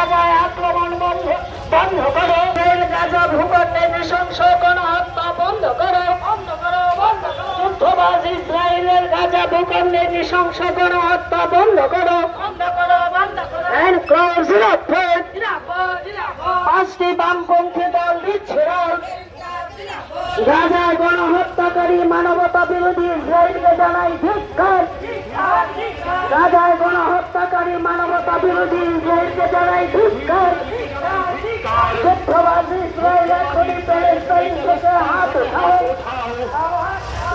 গাজায় আক্রমণ বন্ধ বন্ধ করো। গাজা ভূখণ্ডে নৃশংস বন্ধ করো। বন্ধ করো বন্ধ করো। যুদ্ধবাজ ইসরায়েলের গাজা ভূখণ্ডে নৃশংস গণহত্যা বন্ধ করো। বন্ধ করো বন্ধ করো। এন্ড ক্লোজ জিরাফত পাঁচটি বামপন্থী দল দিচ্ছে গাজায় গণহত্যাকারী মানবতা বিরোধী ইসরায়েলকে জানাই ধিক্কার। গাজায় গণহত্যাকারী মানবতা বিরোধী ইসরায়েলকে জানাই ধিক্কার যুদ্ধবাজ ইসরায়েল এখনই প্যালেস্তাইন থেকে হাত উঠাও।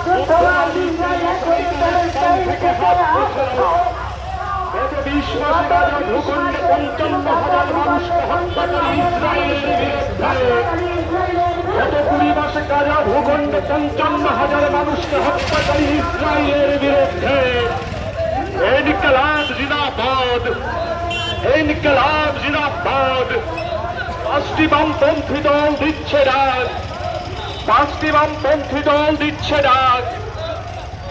যুদ্ধবাজ ইসরায়েল এখনই প্যালেস্তাইন থেকে হাত উঠাও। গত বিশ মাসে গাজা ভূখণ্ডে পঞ্চান্ন হাজার মানুষকে হত্যাকারী ইসরায়েলের গত কুড়ি মাসে গাজা ভূখণ্ডে পঞ্চান্ন হাজার মানুষকে হত্যাকারী ইসরায়েলের বিরুদ্ধে ইনকলাব জিন্দাবাদ ইনকলাব জিন্দাবাদ পাঁচটি বামপন্থী দল দিচ্ছে ডাক পাঁচটি বামপন্থী দল দিচ্ছে ডাক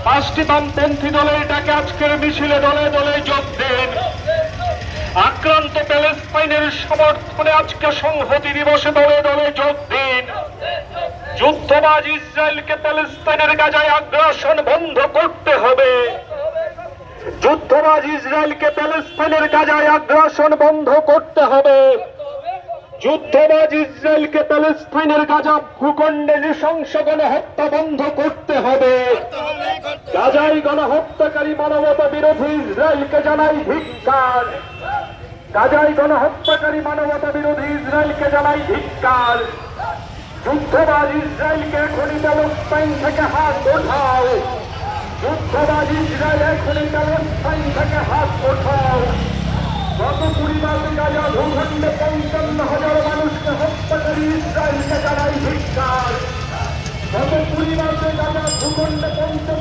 পাঁচটি বামপন্থী দলের ডাকে আজকের মিছিলে দলে দলে যোগ দেন আক্রান্ত প্যালেস্তাইনের সমর্থনে আজকে সংহতি দিবসে দলে দলে যোগ দিন যুদ্ধবাজ ইসরায়েলকে প্যালেস্তাইনের গাজায় আগ্রাসন বন্ধ করতে হবে। যুদ্ধবাজ ইসরায়েলকে প্যালেস্তাইনের গাজায় আগ্রাসন বন্ধ করতে হবে। যুদ্ধবাজ ইসরায়েলকে প্যালেস্তাইনের গাজা ভূখণ্ডে নৃশংস গণহত্যা বন্ধ করতে হবে। গাজাই গণহত্যাকারী মানবতা বিরোধী ইসরায়েলকে জানাই ধিক্কার। গাজাই গণহত্যাকারী মানবতা বিরোধী ইসরায়েলকে জানাই ধিক্কার। যুদ্ধবাজ ইসরায়েলকে এখনই প্যালেস্তাইন থেকে হাত ওঠাও। ইসরায়েল এখনই প্যালেস্তাইন থেকে হাত ওঠাও। গত কুড়ি মাসে গাজা ভূখণ্ডে পঞ্চান্ন হাজার মানুষকে হত্যাকারী ইসরায়েলকে জানাই ধিক্কার গত কুড়ি মাসে গাজা ভূখণ্ডে পঞ্চান্ন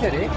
Kayseri.